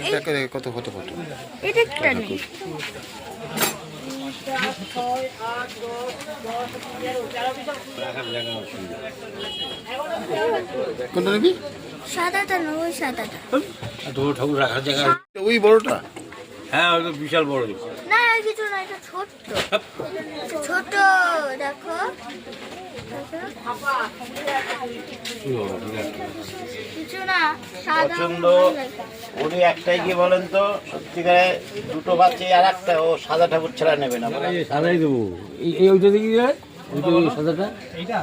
দেখ দেখ দেখ কত কত কত? এটা একটা নেই কোনটা নিবি? সাদাটা না ওই সাদাটা দুটো ঠাকুর রাখার জায়গা ওই বড়টা? হ্যাঁ ওই বিশাল বড়। না কিছু না এটা ছোট্ট ছোট দেখো। কিছু না সাদা পছন্দ। উনি একটাই কি বলেন তো সত্যিকারে দুটো বাচ্চা আর একটা ও সাদা ঠাকুর ছাড়া নেবে না। সাদাই দেবো। এই এই ওইটা দেখি যায় ওইটা ওই সাদাটা। এইটা?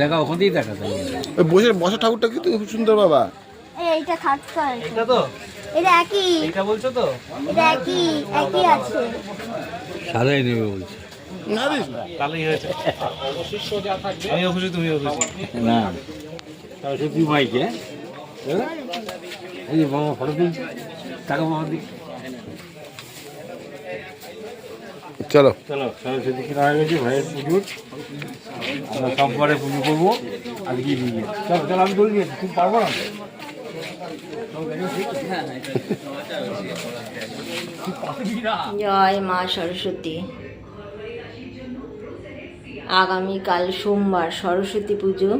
দেখা ওখান থেকেই দেখা যায় বসে বসা ঠাকুরটা কিন্তু খুব সুন্দর বাবা। এইটা এটা তো? এটা একই। এটা বলছো তো? এটা একই একই আছে। সাদাই নেবে বলছে। না দিস তাহলেই হয়েছে। আমিও খুশি তুমিও খুশি না। তাহলে সত্যি মাইকে হ্যাঁ? এই যে বাবা ফটো তুলছে টাকা বাবা চলো। চলো সরস্বতী কেনা হয়ে গেছে ভাইয়ের পুজোর আমরা সোমবারে পুজো করব আজকে চলো চলো আমি বলি তুমি পারব না? জয় মা সরস্বতী। আগামীকাল সোমবার সরস্বতী পুজো।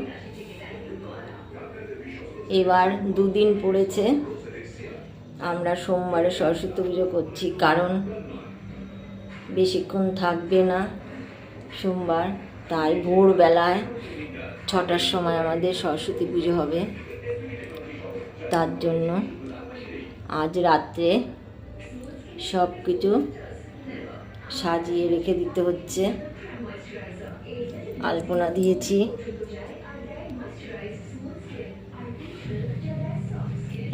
এবার দুদিন পড়েছে। আমরা সোমবারে সরস্বতী পুজো করছি, কারণ বেশিক্ষণ থাকবে না সোমবার। তাই ভোরবেলায় ছটার সময় আমাদের সরস্বতী পুজো হবে। তার জন্য আজ রাত্রে সব কিছু সাজিয়ে রেখে দিতে হচ্ছে। আলপনা দিয়েছি।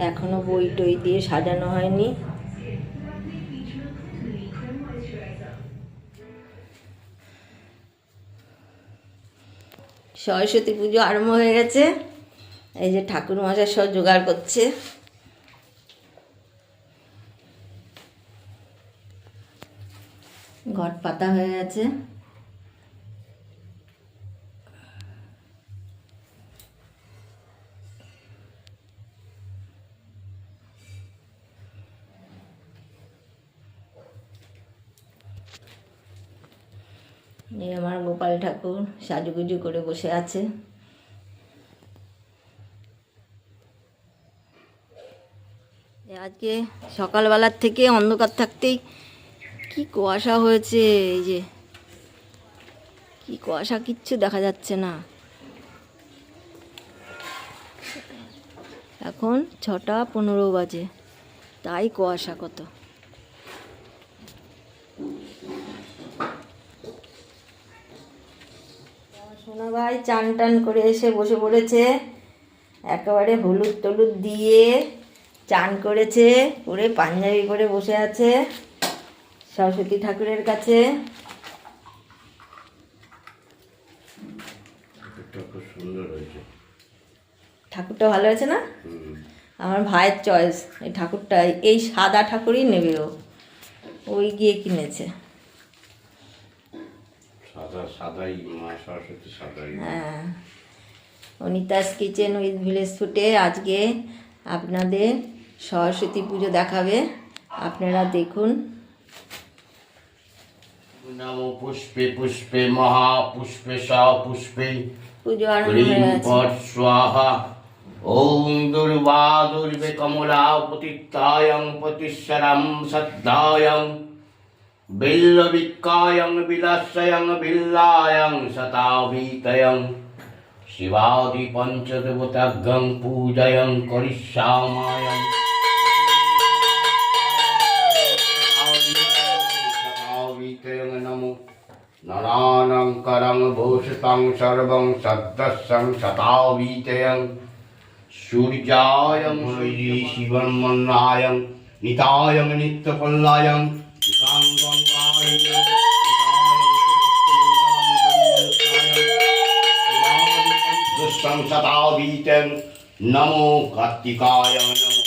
এখনও বই টই দিয়ে সাজানো হয়নি। সরস্বতী পুজো আরম্ভ হয়ে গেছে। এই যে ঠাকুর মশাই সব জোগাড় করছে। ঘট পাতা হয়ে গেছে। এই আমার গোপাল ঠাকুর সাজুগুজু করে বসে আছে। আজকে সকালবেলার থেকে অন্ধকার থাকতেই কি কুয়াশা হয়েছে, এই যে কি কুয়াশা, কিচ্ছু দেখা যাচ্ছে না। এখন ছটা পনেরো বাজে, তাই কুয়াশা কত। সোনা ভাই চান টান করে এসে বসে পড়েছে। একেবারে হলুদ টলুদ দিয়ে চান করেছে করে পাঞ্জাবি করে বসে আছে সরস্বতী ঠাকুরের কাছে। ঠাকুরটা ভালো হয়েছে না? আমার ভাইয়ের চয়েস এই ঠাকুরটা এই সাদা ঠাকুরই নেবে ও। ওই গিয়ে কিনেছে। সাদা সাদাই মা সরস্বতী সাদাই। হ্যাঁ। অনিতাস কিচেন উইথ ভিলেজ ফুটে আজকে আপনাদের সরস্বতী পুজো দেখাবে। আপনারা দেখুন। নমো পুষ্পে পুষ্পে মহাপুষ্পে সা পুষ্পে। পুজো হয়ে স্বাহা। ওম দুর্বা দুর্বে কমলা পতিত্তায়ং পতিশ্বরম সদ্দায়ং বিল্লবিক্কায়ং বিলাসয়ং বিল্লায়ং শতাভীতয়ং শিবাদি পঞ্চদেবতাগ্যং পূজয়ং করিষ্যামায়ং শতাভীতয়ং নমো নানানং করং ভূষিতং সর্বং সদ্দস্যং শতাভীতয়ং সূর্যায়ং হরি শিবং মন্নায়ং নিতায়ং नमो দুঃসং শতাভীতং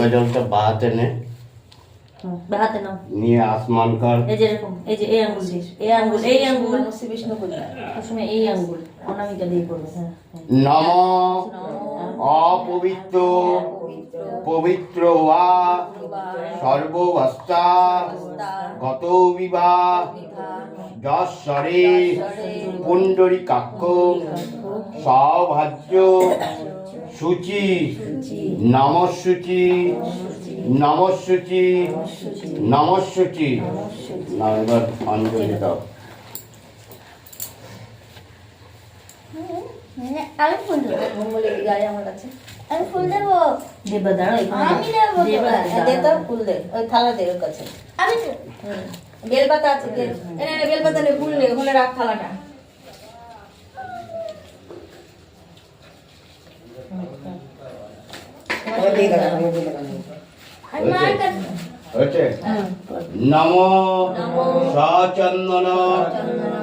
গঙ্গা জলটা বাহাতে নে। হুম, হাতে নাও। নিয়ে আসমান কর। এই যে এরকম এই যে এই আঙ্গুল এই আঙ্গুল এই আঙ্গুল। শ্রী বিষ্ণু বলি। এই আঙ্গুল অনামিকা দিয়ে করবে। হ্যাঁ হ্যাঁ। নম অপবিত্র পবিত্র ওয়া সর্ববস্থা গত বিবাহ যশ্বরে পুণ্ডরিকাক্ষ সভাজ্য সূচি। নমসূচি। নমসূচি। নমসূচি। না এবার অঞ্জলি দাও। আমি ফুল দেবো। মঙ্গলের গায়ে আমার কাছে আমি ফুল দেবো। দেবা। দাঁড়া আমি দেবো দেবা দে তো ফুল দে। ওই থালা দে ওর কাছে। আমি বেলপাতা আছে দে। এ নে, নে, বেলপাতা নে ফুল নে ওখানে রাখ থালাটা আমি মার কাছে হয়েছে নম সচন্দন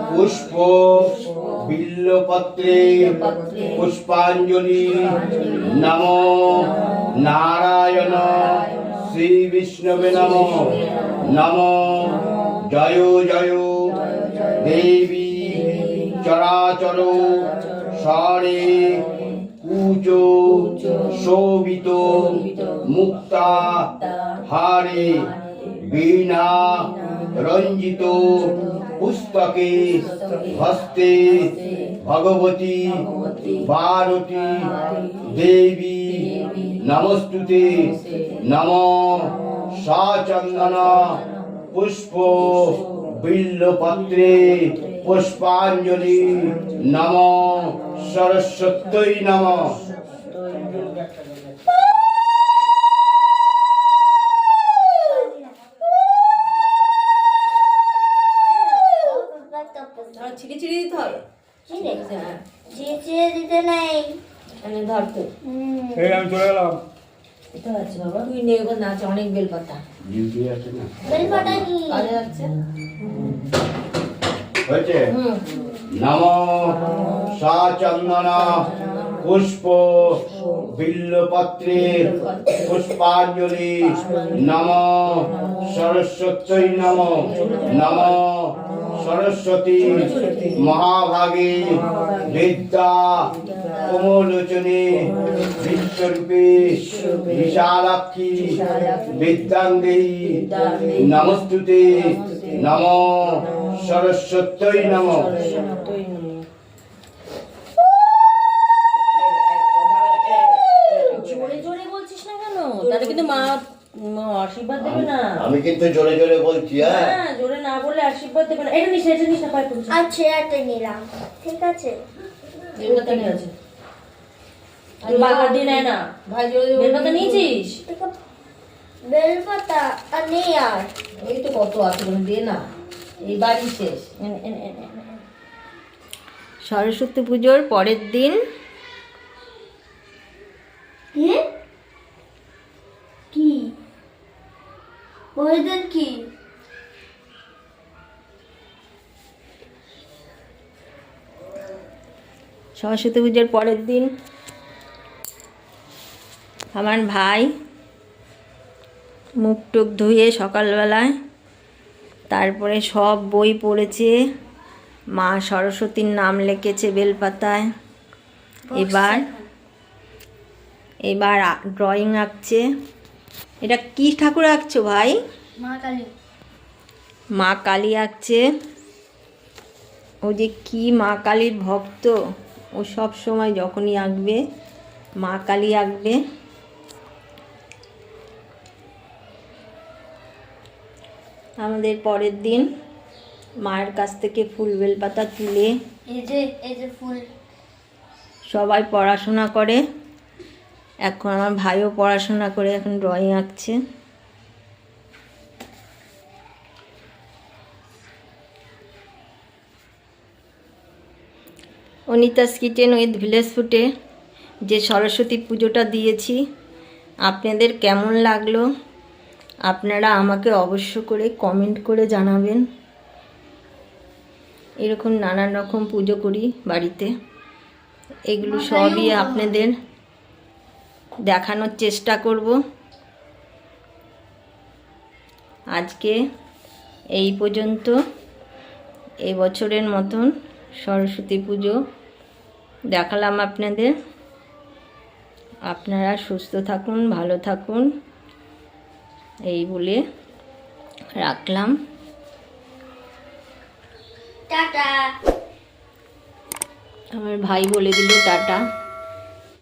পুষ্প বিল্লপত্রে পুষ্পাঞ্জলি নম নারায়ণ শ্রী বিষ্ণবে নম নম জয় জয় দেবী চরাচর স্বরে কুচ শোভিত মুক্তা হারে বীণা রঞ্জিত পুস্তকে হস্তে ভগবতী বারতী দেবী নমস্তুতে নম সচন্দন পুষ্প বিল্লপত্রে পুষ্পাঞ্জলি নম সরস্বত্যই নম। ছিঁড়ে ছিঁড়ে দিতে হবে। চিড়ে হ্যাঁ। দিতে নেই। ধর তো। এই আমি চলে গেলাম এটা আছে বাবা। তুই নে ওখানে আছে অনেক বেলপাতা। বেলপাতা কি? যাচ্ছে হয়েছে? নম সচন্দন পুষ্প বিল্লপত্রে পুষ্পাঞ্জলি নম সরস্বত্যই নম নম সরস্বতী মহাভাগে বিদ্যা কোমলোচনে বিশ্বরূপে বিশালাক্ষী বিদ্যাঙ্গেই নমস্তুতে। নম সরস্বত্যই নম। জোরে জোরে বলছিস না কেন? তাহলে কিন্তু মা মা আশীর্বাদ দেবে না। আমি কিন্তু জোরে জোরে বলছি হ্যাঁ। হ্যাঁ জোরে না বললে আশীর্বাদ দেবে না। এটা নিস এটা নিস না পায়ে পড়ছিস আর ছেঁড়াতে নিলাম। ঠিক আছে? বেলপাতা নিয়ে আছে। আর বাগার না। ভাই জোরে বেলপাতা নিয়েছিস? বেলপাতা আর নেই আর। এই তো কত আছে বলে দে না। সরস্বতী পুজোর পরের দিন কি? কি? পরের কি? সরস্বতী পুজোর পরের দিন আমার ভাই মুখ টুক ধুয়ে সকালবেলায় তারপরে সব বই পড়েছে। মা সরস্বতীর নাম লিখেছে বেলপাতায়। এবার এবার ড্রয়িং আঁকছে। এটা কি ঠাকুর আঁকছো ভাই? মা কালী। মা কালী আঁকছে। ও যে কি মা কালীর ভক্ত। ও সব সময় যখনই আঁকবে মা কালী আঁকবে। আমাদের পরের দিন মায়ের কাছ থেকে ফুল বেলপাতা তুলে এই যে এই যে ফুল। সবাই পড়াশোনা করে। এখন আমার ভাইও পড়াশোনা করে এখন ড্রয়িং আঁকছে। অনিতাস কিচেন উইথ ভিলেজ ফুটে যে সরস্বতী পুজোটা দিয়েছি। আপনাদের কেমন লাগল? আপনারা আমাকে অবশ্য করে কমেন্ট করে জানাবেন। এরকম নানান রকম পুজো করি বাড়িতে। এগুলো সবই আপনাদের দেখানোর চেষ্টা করব। আজকে এই পর্যন্ত। এই বছরের মতন সরস্বতী পুজো দেখালাম আপনাদের। আপনারা সুস্থ থাকুন ভালো থাকুন। এই বলে রাখলাম। টাটা। আমার ভাই বলে দিল টাটা।